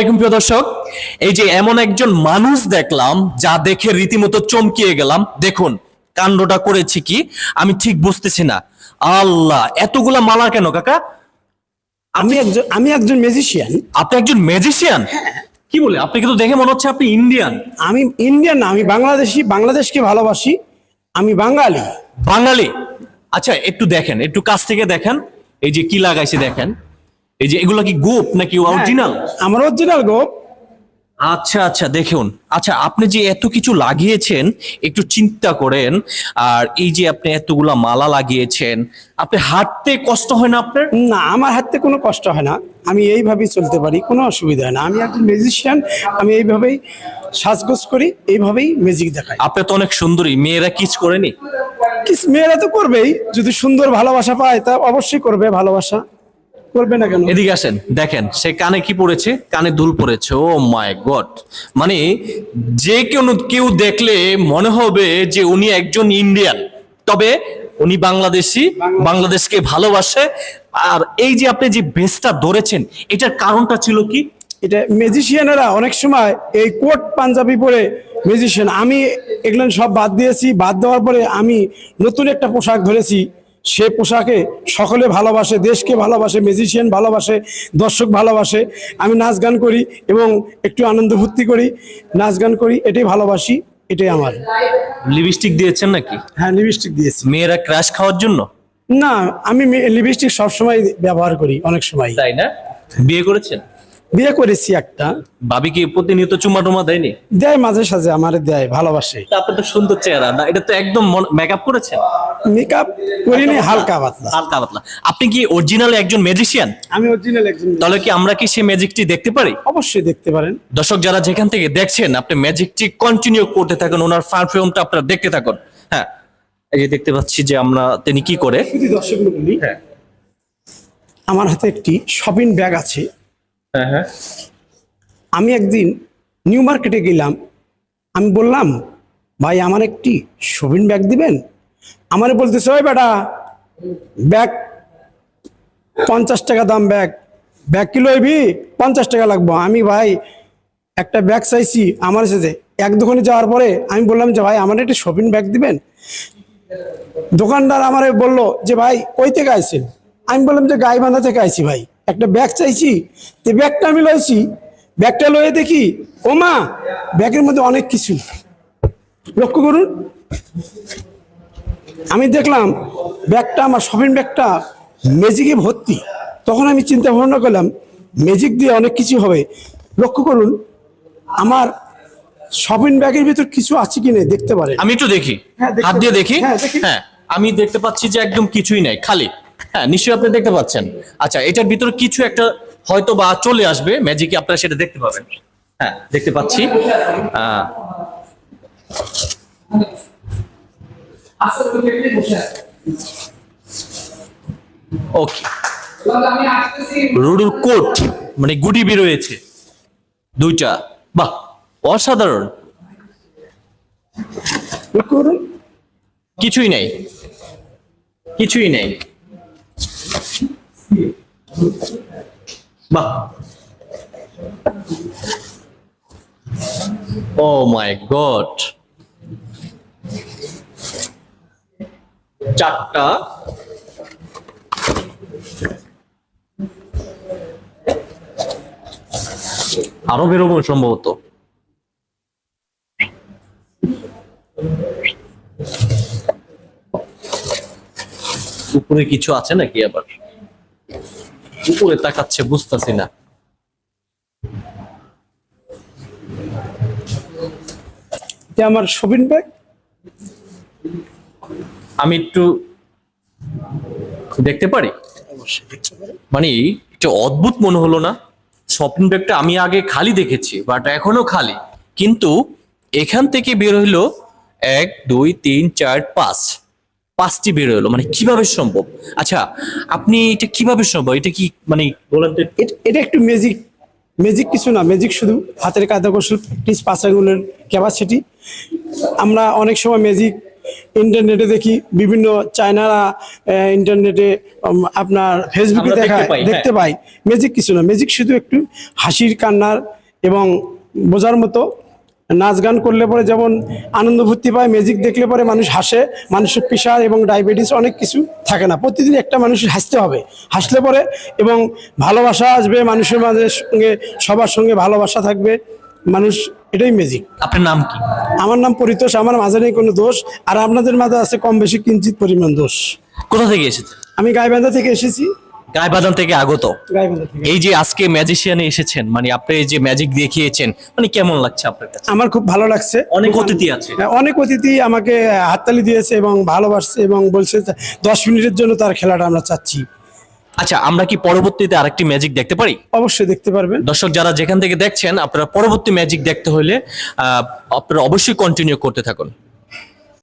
আলাইকুম প্রিয় দর্শক। এই যে এমন একজন মানুষ দেখলাম যা দেখে রীতিমতো চমকিয়ে গেলাম। দেখুন কাণ্ডটা করেছি কি? আমি ঠিক বুঝতেছি না। আল্লাহ এতগুলা মালা কেন কাকা? আমি একজন আমি একজন ম্যাজিশিয়ান আপনি একজন ম্যাজিশিয়ান কি বলে? আপনি কিন্তু দেখে মনে হচ্ছে আপনি ইন্ডিয়ান আমি ইন্ডিয়ান না আমি বাংলাদেশি। বাংলাদেশকে ভালোবাসি। আমি বাঙালি। বাঙালি? আচ্ছা একটু দেখেন একটু কাছ থেকে দেখেন। এই যে কি লাগাইছে দেখেন। এই যে এগুলো কি গোপ নাকি অরিজিনাল আমার অরিজিনাল গো আচ্ছা আচ্ছা দেখুন। আচ্ছা আপনি যে এত কিছু লাগিয়েছেন একটু চিন্তা করেন। আর এই যে আপনি এতগুলা মালা লাগিয়েছেন আপনি হাঁটতে কষ্ট হয় না আপনার? না আমার হাতে কোনো কষ্ট হয় না। আমি এইভাবেই চলতে পারি কোনো অসুবিধা হয় না। আমি একজন মিউজিশিয়ান আমি এইভাবেই সাজগোজ করি এইভাবেই মিউজিক দেখাই। আপনি তো অনেক সুন্দরী মেয়েরা কিস করেনি? কিস মেয়েরা তো করবেই। যদি সুন্দর ভালোবাসা পায় তা অবশ্যই করবে ভালোবাসা। করবে না কেন? এদিকে আসেন দেখেন সে কানে কি পড়েছে? কানে দুল পড়েছে। ও মাই গড মানে যে কেউ কেউ দেখলে মনে হবে যে উনি একজন ইন্ডিয়ান। তবে উনি বাংলাদেশি বাংলাদেশকে ভালোবাসে। আর এই যে আপনি যে বেসটা ধরেছেন এটার কারণটা ছিল কি? এটা ম্যাজিশিয়ানেরা অনেক সময় এই কোট পাঞ্জাবি পরে ম্যাজিশিয়ান আমি এগুলো সব বাদ দিয়েছি বাদ দেওয়ার পরে আমি নতুন একটা পোশাক ধরেছি। সে পোশাকে সকলে ভালোবাসে দেশকে ভালোবাসে ম্যাজিশিয়ান ভালোবাসে দর্শক ভালোবাসে। আমি নাচ গান করি এবং একটু আনন্দ ফুর্তি করি। নাচ গান করি এটাই ভালোবাসি এটাই আমার। লিপস্টিক দিয়েছেন নাকি? হ্যাঁ লিপস্টিক দিয়েছি। মেয়েরা ক্রাশ খাওয়ার জন্য? না আমি লিপস্টিক সবসময় ব্যবহার করি অনেক সময়। তাই না? বিয়ে করেছেন? বিয়ে করেছি একটা। ভাবি কি প্রতিনিয়ত চুমা টুমা দেয়নি? দেয় মাঝে সাঝে আমার দেয় ভালোবাসে। আপনার তো সুন্দর চেহারা না? এটা তো একদম মেকআপ করেছে মেকআপ করিনি হালকা পাতলা। হালকা পাতলা। আপনি কি অরিজিনাল একজন ম্যাজিশিয়ান আমি অরিজিনাল একজন তাহলে কি আমরা কি সেই ম্যাজিকটি দেখতে পারি? অবশ্যই দেখতে পারেন। দর্শক যারা যেখান থেকে দেখছেন আপনি ম্যাজিকটি কন্টিনিউ করতে থাকুন ওনার পারফিউমটা আপনারা দেখতে থাকুন। হ্যাঁ এই যে দেখতে পাচ্ছি যে আমরা তিনি কি করে? দর্শক হ্যাঁ। আমার হাতে একটি শপিং ব্যাগ আছে। আমি একদিন নিউ মার্কেটে গেলাম। আমি বললাম, ভাই, আমার একটি শপিং ব্যাগ দিবেন? আমার বলতেছে, ওই বেটা, ব্যাগ পঞ্চাশ টাকা দাম ব্যাগ। ব্যাগ কিলো হইবি পঞ্চাশ টাকা লাগবো। আমি, ভাই, একটা ব্যাগ চাইছি। আমার সাথে এক দোকানে যাওয়ার পরে আমি বললাম যে, ভাই, আমার একটা শপিং ব্যাগ দিবেন? দোকানদার আমারে বলল যে, ভাই কই থেকে আইছেন। আমি বললাম যে গাইবান্ধা থেকে আইছি, ভাই। একটা ব্যাগ চাইছি তো ব্যাগটা আমি লইছি। ব্যাগটা লয়ে দেখি ও মা ব্যাগের মধ্যে অনেক কিছু। লক্ষ্য করুন। আমি দেখলাম ব্যাগটা আমার শপিং ব্যাগটা ম্যাজিকে ভর্তি। তখন আমি চিন্তা ভাবনা করলাম ম্যাজিক দিয়ে অনেক কিছু হবে। লক্ষ্য করুন আমার শপিং ব্যাগের ভিতর কিছু আছে কি নেই দেখতে পারেন। আমি একটু দেখি। হ্যাঁ, হাত দিয়ে দেখি? হ্যাঁ, দেখি। হ্যাঁ আমি দেখতে পাচ্ছি যে একদম কিছুই নাই খালি। হ্যাঁ নিশ্চয়ই আপনি দেখতে পাচ্ছেন। আচ্ছা এটার ভিতরে কিছু একটা হয়তো বা চলে আসবে ম্যাজিকে আপনারা সেটা দেখতে পাবেন। হ্যাঁ দেখতে পাচ্ছি। ওকে। রুডুর কোট মানে গুটি বেরোয়েছে। দুইটা, বাহ, অসাধারণ। কিছুই নেই। কিছুই নেই। বাহ। ও মাই গড চারটা। আরও বেরোবো সম্ভবত। উপরে কিছু আছে নাকি আবার? উপরে তাকাচ্ছে বুঝতেছি না। আমার শপিং ব্যাগ আমি একটু দেখতে পারি? মানে এটা অদ্ভুত মনে হলো না? শপিং ব্যাগটা আমি আগে খালি দেখেছি বাট এখনও খালি। কিন্তু এখান থেকে বের হইল এক দুই তিন চার পাঁচ। পাঁচটি বের হলো মানে কীভাবে সম্ভব? আচ্ছা আপনি এটা কীভাবে সম্ভব? এটা কি মানে বলেন তো এটা একটু ম্যাজিক ম্যাজিক কিছু না ম্যাজিক শুধু হাতের কাদা কৌশল প্র্যাকটিস পাঁচ আঙুলের ক্যাপাসিটি আমরা অনেক সময় ম্যাজিক ইন্টারনেটে দেখি বিভিন্ন চায়নারা ইন্টারনেটে আপনার ফেসবুকে দেখা দেখতে পাই, হ্যাঁ। দেখতে পাই। ম্যাজিক কিছু না ম্যাজিক শুধু একটু হাসির কান্নার এবং বোঝার মতো নাচ গান করলে পরে যেমন আনন্দ ভর্তি পায় ম্যাজিক দেখলে পরে মানুষ হাসে মানুষের প্রেশার এবং ডায়াবেটিস অনেক কিছু থাকে না। প্রতিদিন একটা মানুষের হাসতে হবে। হাসলে পরে এবং ভালোবাসা আসবে মানুষের মাঝে সঙ্গে সবার সঙ্গে ভালোবাসা থাকবে মানুষ এটাই ম্যাজিক আপনার নাম কি? আমার নাম পরিতোষ আমার মাঝে নেই কোনো দোষ আর আপনাদের মাঝে আছে কম বেশি কিঞ্চিত পরিমাণ দোষ। কোথা থেকে এসেছেন? আমি গাইবান্ধা থেকে এসেছি। গাইবাদান থেকে আগত। এই যে আজকে ম্যাজিশিয়ানে এসেছেন মানে আপনি এই যে ম্যাজিক দেখিয়েছেন মানে কেমন লাগছে আপনার কাছে? আমার খুব ভালো লাগছে। অনেক অতিথি আছে। হ্যাঁ, অনেক অতিথি আমাকে হাততালি দিয়েছে এবং ভালোবাসছে এবং বলছে দশ মিনিটের জন্য তার খেলাটা আমরা চাচ্ছি। আচ্ছা আমরা কি পরবর্তীতে আরেকটি ম্যাজিক দেখতে পারি? অবশ্যই দেখতে পারবেন। দর্শক যারা যেখান থেকে দেখছেন আপনারা পরবর্তী ম্যাজিক দেখতে হলে আহ, আপনারা অবশ্যই কন্টিনিউ করতে থাকুন।